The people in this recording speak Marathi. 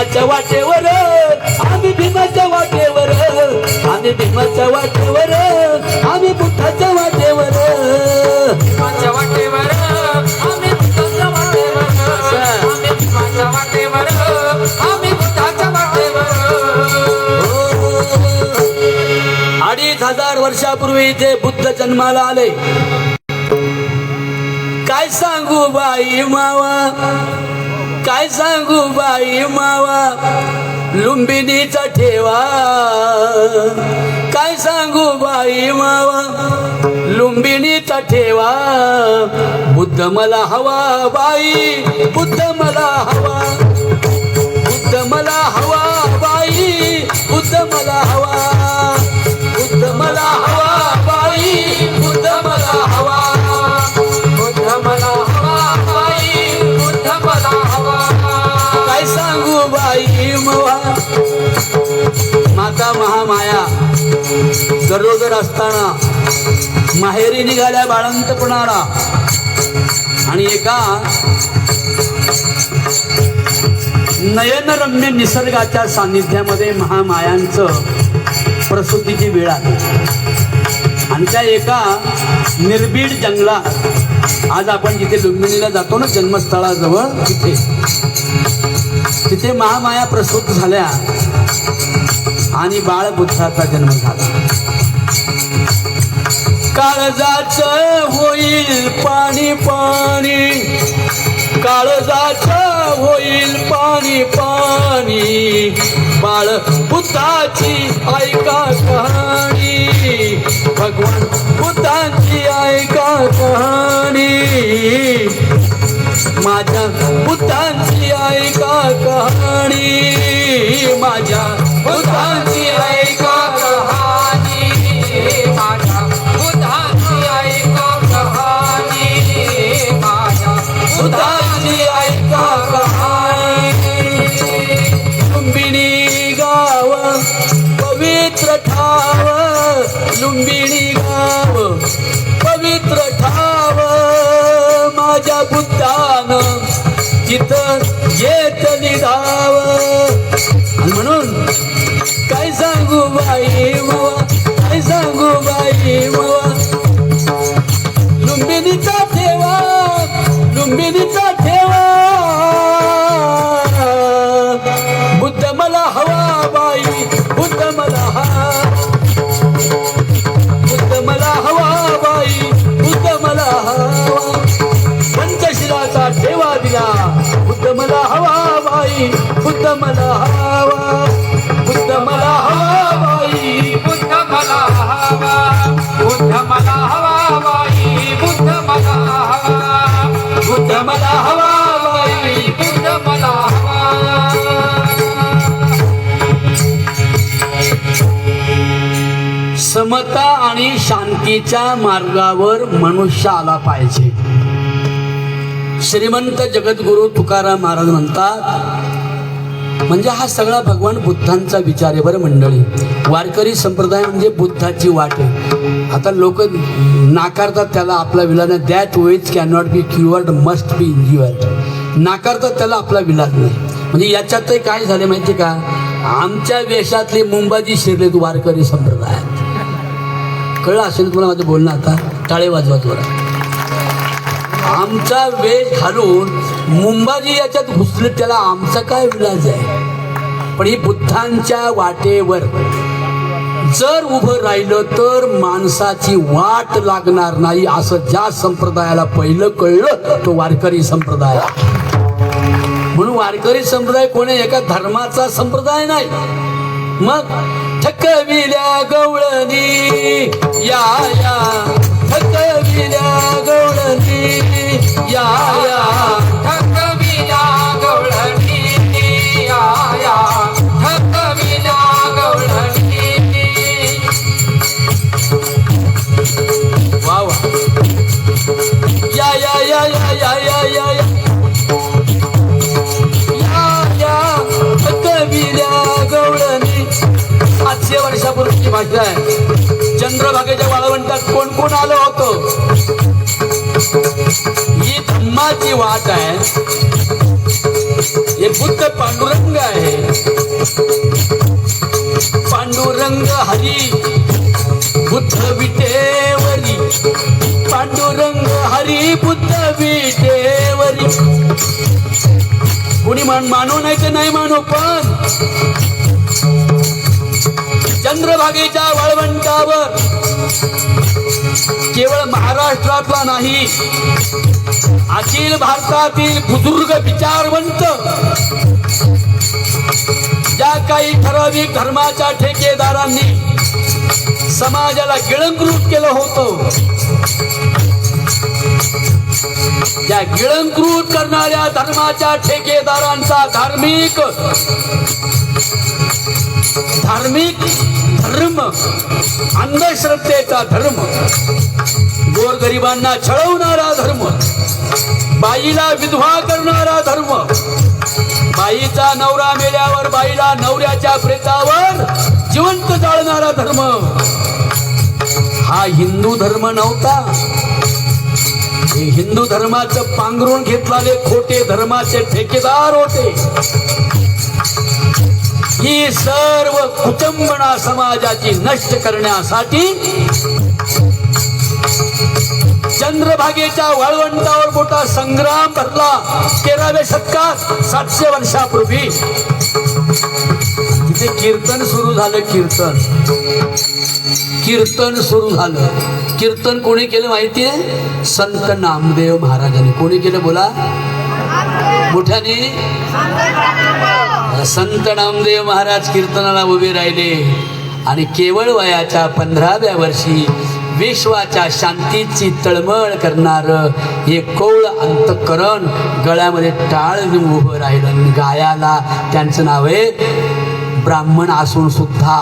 भीमाच्या वाटेवर आम्ही भीमाच्या वाटेवर आम्ही भीमाच्या वाटेवर आम्ही बुद्धाच्या वाटेवर. माझ्या वाटेवर आम्ही बुद्धाच्या वाटेवर. आम्ही माझ्या वाटेवर आम्ही बुद्धाच्या वाटेवर. अडीच हजार वर्षापूर्वी इथे बुद्ध जन्माला आले. काय सांगू बाई मावा? काय सांगू बाई मावा? लुंबिनीचा ठेवा. काय सांगू बाई मावा? लुंबिनीचा ठेवा. बुद्ध मला हवा बाई बुद्ध मला हवा. बुद्ध मला हवा बाई बुद्ध मला हवा. बुद्ध मला हवा माता महामाया. गरोदर असताना माहेरी निघाल्या बाळंतपणाला आणि एका नयनरम्य निसर्गाच्या सान्निध्यामध्ये महामायांचं प्रसूतीची वेळ आली आणि त्या एका निर्बीड जंगलात आज आपण जिथे लुंबिनीला जातो ना जन्मस्थळाजवळ तिथे. तिथे महामाया प्रसूत झाल्या. आणि बाळबुद्धाचा जन्म झाला. काळजाच होईल पाणी पाणी. काळजाच होईल पाणी पाणी. बाळ बुद्धाची ऐका कहाणी. भगवान बुद्धांची ऐका कहाणी. माझ्या बुद्धांची ऐका कहाणी. बुद्धानं तिथं येत निधाव म्हणून काय सांगू बाई मवा काय सांगू बाई मवा लुंबिनीचा ठेवा लुंबिनीचा समता आणि शांतीच्या मार्गावर मनुष्य आला पाहिजे. श्रीमंत जगद्गुरु तुकाराम महाराज म्हणतात म्हणजे हा सगळा भगवान बुद्धांचा विचार आहे बरं मंडळी. वारकरी संप्रदाय म्हणजे बुद्धाची वाट आहे. आता लोक नाकारतात त्याला आपला विलाज नाही. That which can not be cured must be endured नाकारतात त्याला आपला विलाज नाही. म्हणजे याच्यातही काय झाले माहिती का? आमच्या वेशातले मुंबाजी शिरलेत वारकरी संप्रदायात. कळलं असेल तुम्हाला माझं बोलणं आता? टाळे वाजवत बरं. आमचा वेश घालून मुंबाजी याच्यात घुसले त्याला आमचा काय विलाज आहे? पण ही बुद्धांच्या वाटेवर जर उभं राहिलं तर माणसाची वाट लागणार नाही असं ज्या संप्रदायाला पहिलं कळलं तो वारकरी संप्रदाय. आहे. म्हणून वारकरी संप्रदाय कोणी एका धर्माचा संप्रदाय नाही. मग थकविल्या गवळणी. या या. थकविल्या गवळणी. या या. थकविल्या गवळणी. या या. थकविल्या गवळणी. वा वा. या या या या. या या पाचशे वर्षापूर्वीची भाषा आहे. चंद्रभागेच्या वाळवंटात कोण कोण आलं होतं? ही धम्माची वाट आहे. हे बुद्ध पांडुरंग आहे. पांडुरंग हरी बुद्ध विटेवरी. पांडुरंग हरी बुद्ध विटेवरी. कुणी मान मानू नाही तर नाही मानू पण. चंद्रभागेच्या वाळवंटावर. केवळ महाराष्ट्रातला नाही अखिल भारतातील बुजुर्ग विचारवंत. ज्या काही ठराविक धर्माच्या ठेकेदारांनी समाजाला गिळंकृत केलं होतं त्या गिळंकृत करणाऱ्या धर्माच्या ठेकेदारांचा धार्मिक धार्मिक धर्म अंधश्रद्धेचा धर्म गोरगरिबांना छळवणारा धर्म बाईला विधवा करणारा धर्म बाईचा नवरा मेल्यावर बाईला नवऱ्याच्या प्रेतावर जिवंत जाळणारा धर्म. हा हिंदू धर्म नव्हता. हिंदू धर्माचं पांघरून घेतलेले खोटे धर्माचे ठेकेदार होते. ही सर्व कुटुंबना समाजाची नष्ट करण्यासाठी चंद्रभागेच्या वाळवंटावर मोठा संग्राम भरला. तेराव्या शतकात सातशे वर्षापूर्वी. तिथे कीर्तन सुरू झालं कीर्तन. कीर्तन सुरू झालं. कीर्तन कोणी केलं माहितीये? संत नामदेव महाराजांनी. कोणी केलं बोला? मोठ्याने संत नामदेव महाराज कीर्तनाला उभे राहिले आणि केवळ वयाच्या पंधराव्या वर्षी विश्वाच्या शांतीची तळमळ करणार हे कौळ अंतकरण गळ्यामध्ये टाळ घेऊन उभं राहिलं. आणि गायाला त्यांचं नाव आहे ब्राह्मण असून सुद्धा.